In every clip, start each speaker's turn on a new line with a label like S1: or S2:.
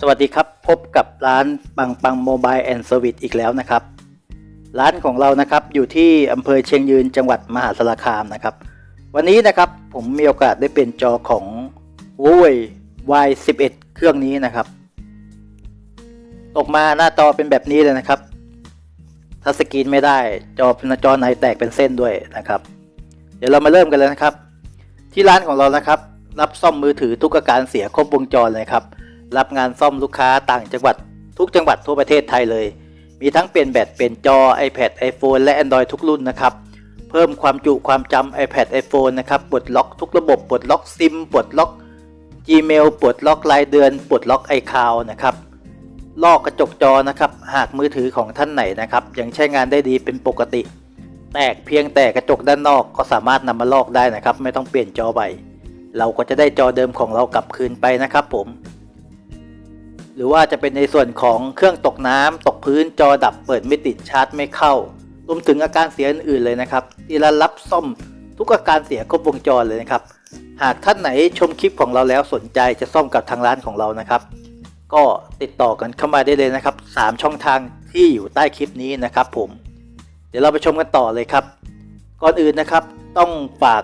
S1: สวัสดีครับพบกับร้านปังปังโมบายแอนด์เซอร์วิสอีกแล้วนะครับ ร้านของเรานะครับอยู่ที่อำเภอเชียงยืนจังหวัดมหาสารคามนะครับ วันนี้นะครับผมมีโอกาสได้เป็นจอของ Huawei Y11 เครื่องนี้นะครับ ตกมาหน้าจอเป็นแบบนี้เลยนะครับทัชสกรีนไม่ได้จอเป็นจอในแตกเป็นเส้นด้วยนะครับ เดี๋ยวเรามาเริ่มกันเลยนะครับ ที่ร้านของเรานะครับ รับซ่อมมือถือทุกอาการเสียครบวงจรเลยครับ รับงานซ่อมลูกค้าต่างจังหวัด ทุกจังหวัดทั่วประเทศไทยเลย มีทั้งเปลี่ยนแบตเปลี่ยนจอ iPad iPhone และ Android ทุกรุ่นนะครับ เพิ่มความจุความจำ iPad iPhone นะครับปลดล็อกทุกระบบปลดล็อกซิมปลดล็อก Gmail ปลดล็อกรายเดือนปลดล็อก iCloud นะครับลอกกระจกจอนะครับ หากมือถือของท่านไหนนะครับ ยังใช้งานได้ดีเป็นปกติ แตกเพียงแต่กระจกด้านนอกก็สามารถนำมาลอกได้นะครับ ไม่ต้องเปลี่ยนจอใหม่เราก็จะได้จอเดิมของเรากลับคืนไปนะครับผม หรือว่าจะเป็นในส่วนของเครื่องตกน้ำตกพื้นจอดับเปิดไม่ติดชาร์จไม่เข้ารวมถึงอาการเสียอื่นๆเลยนะครับที่เรารับซ่อมทุกอาการเสียครบวงจรเลยนะครับ หากท่านไหนชมคลิปของเราแล้วสนใจจะซ่อมกับทางร้านของเรานะครับ ก็ติดต่อกันเข้ามาได้เลยนะครับ 3 ช่องทางที่อยู่ใต้คลิปนี้นะครับผม เดี๋ยวเราไปชมกันต่อเลยครับ ก่อนอื่นนะครับ ต้องฝาก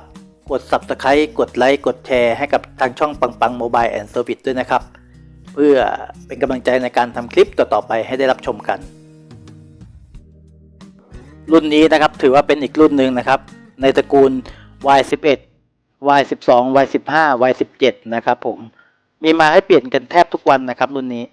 S1: กด subscribe กดไลค์กดแชร์ให้กับทางช่องปังปังโมบายแอนด์เซอร์วิสด้วยนะครับ เพื่อเป็นกำลังใจในการทำคลิปต่อๆไปให้ได้รับชมกัน รุ่นนี้นะครับถือว่าเป็นอีกรุ่นหนึ่งนะครับ ในตระกูล Y11 Y12 Y15 Y17 นะครับผมมีมาให้เปลี่ยนกันแทบทุกวันนะครับรุ่นนี้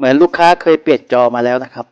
S1: เหมือนลูกค้าเคยเปลี่ยนจอมาแล้วนะครับ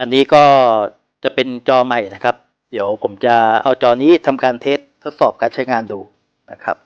S1: อันนี้ก็จะเป็นจอใหม่นะครับ เดี๋ยวผมจะเอาจอนี้ทำการเทสทดสอบการใช้งานดูนะครับ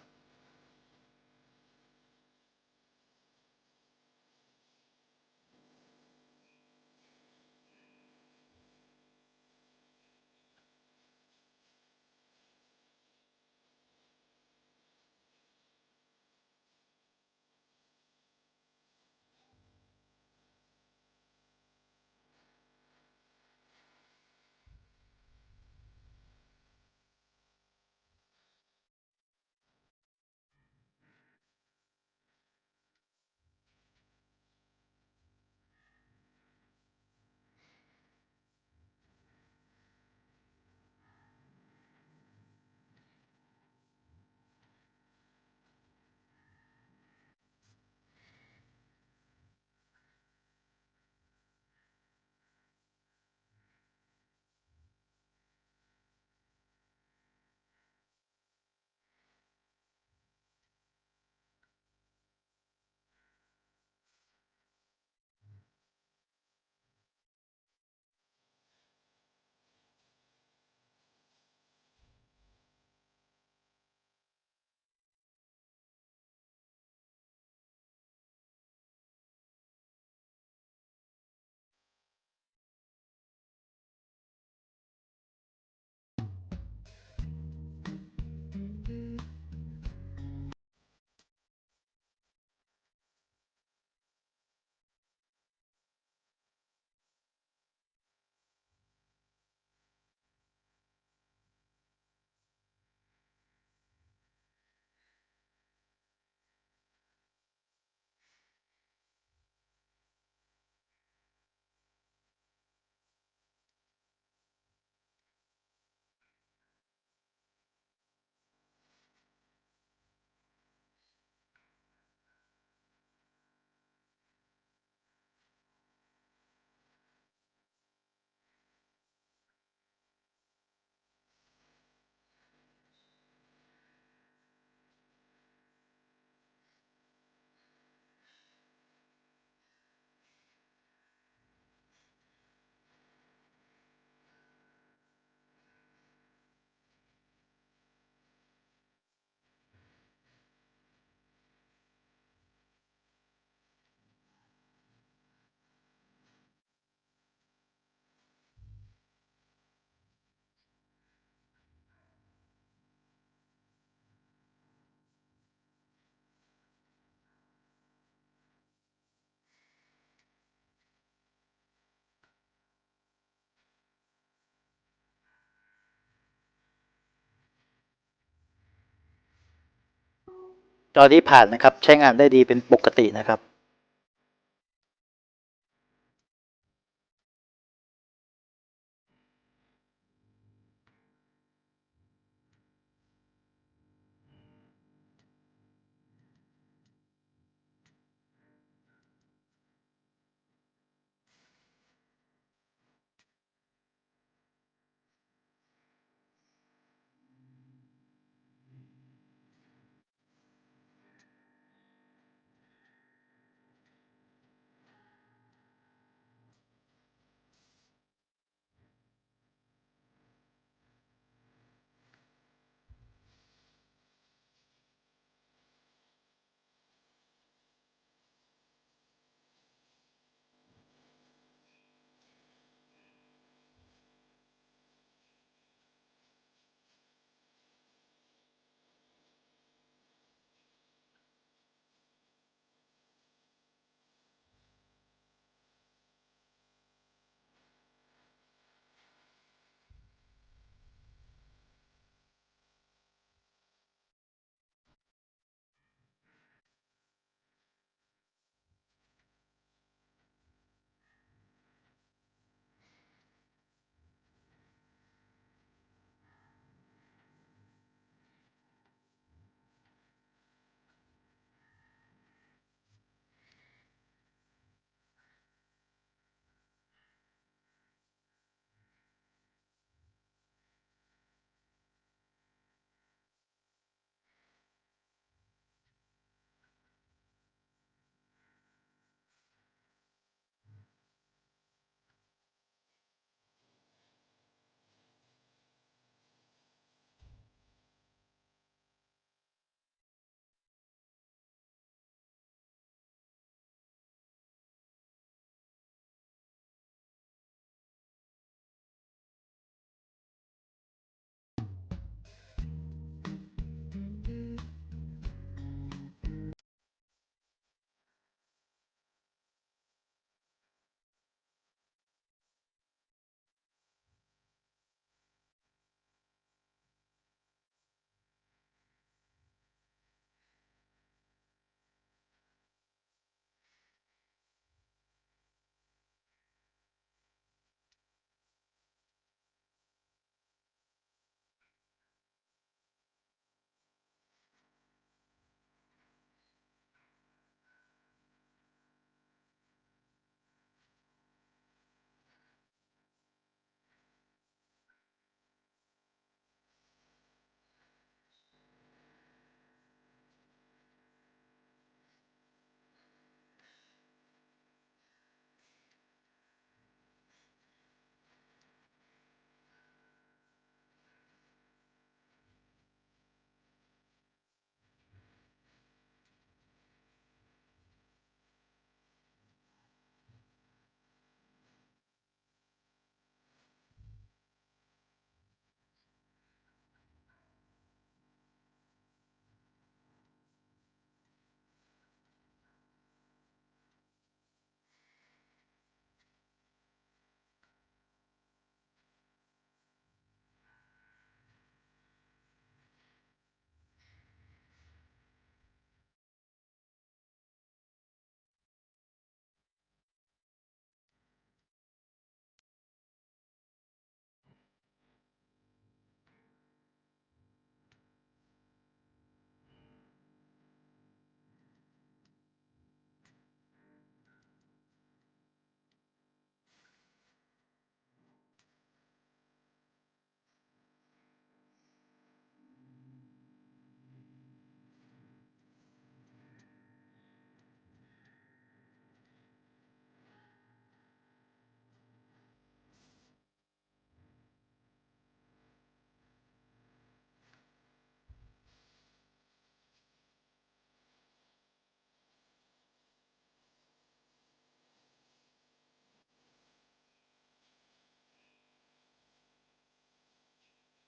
S1: จอนี้ผ่านนะครับ ใช้งานได้ดีเป็นปกตินะครับ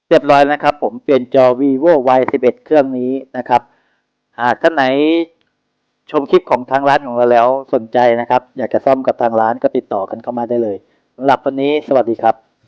S1: เรียบร้อยนะครับ ผมเปลี่ยนจอ vivo y 11เครื่องนี้นะครับ หากท่านไหนชมคลิปของทางร้านของเราแล้วสนใจนะครับ อยากจะซ่อมกับทางร้านก็ติดต่อกันเข้ามาได้เลยสำหรับวันนี้สวัสดีครับ